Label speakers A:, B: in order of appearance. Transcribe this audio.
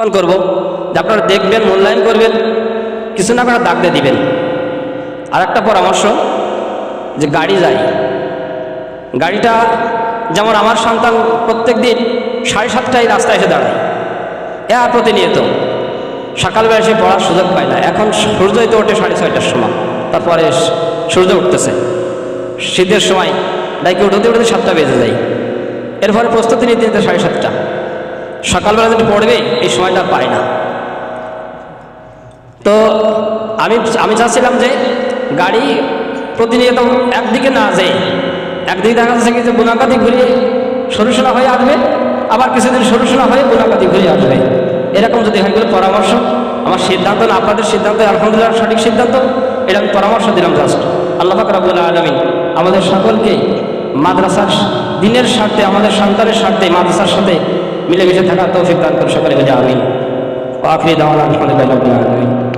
A: আহ্বান করব, যে আপনারা দেখবেন মূল্যায়ন করবেন, কিছু না করে দাগ দিয়ে দিবেন। আর একটা পরামর্শ, যে গাড়ি যায় গাড়িটা যেমন আমার সন্তান প্রত্যেক দিন সাড়ে সাতটায় রাস্তায় এসে দাঁড়ায়। এ প্রতিনিয়ত। সকালবেলা এসে পড়ার সুযোগ পায় না। এখন সূর্যই তো ওঠে সাড়ে ছয়টার সময়। তারপরে সূর্য উঠতেছে। শীতের সময় ডাইকে উঠতে উঠতে সাতটা বেজে যায়। এরপরে প্রস্তুতি নিতে নিতে সাড়ে সাতটা। সকালবেলা যদি পড়বে, এই সময়টা পায় না। তো আমি আমি চাচ্ছিলাম যে গাড়ি প্রতিনিয়ত একদিকে না যায়, একদিকে দেখা যাচ্ছে কি যে বুনাকাতি ঘুরিয়ে সরুসোনা হয়ে আসবে, আবার কিছুদিন সরুসোনা হয়ে বুনাকাতি ঘুরিয়ে আসবে। এরকম যদি হয় পরামর্শ। আমার সিদ্ধান্ত না, আপনাদের সিদ্ধান্ত, আলহামদুলিল্লাহ সঠিক সিদ্ধান্ত এটা আমি পরামর্শ দিলাম জাস্ট আল্লাহ পাক রাবুল্লাহ আলমিন আমাদের সকলকে মাদ্রাসার দিনের স্বার্থে, আমাদের সন্তানের স্বার্থে, মাদ্রাসার সাথে মিলেমিশে থাকা তৌফিক দান করে সকলে মিলে আমিন আখরি দাওয়ান আলহামদুলিল্লাহ।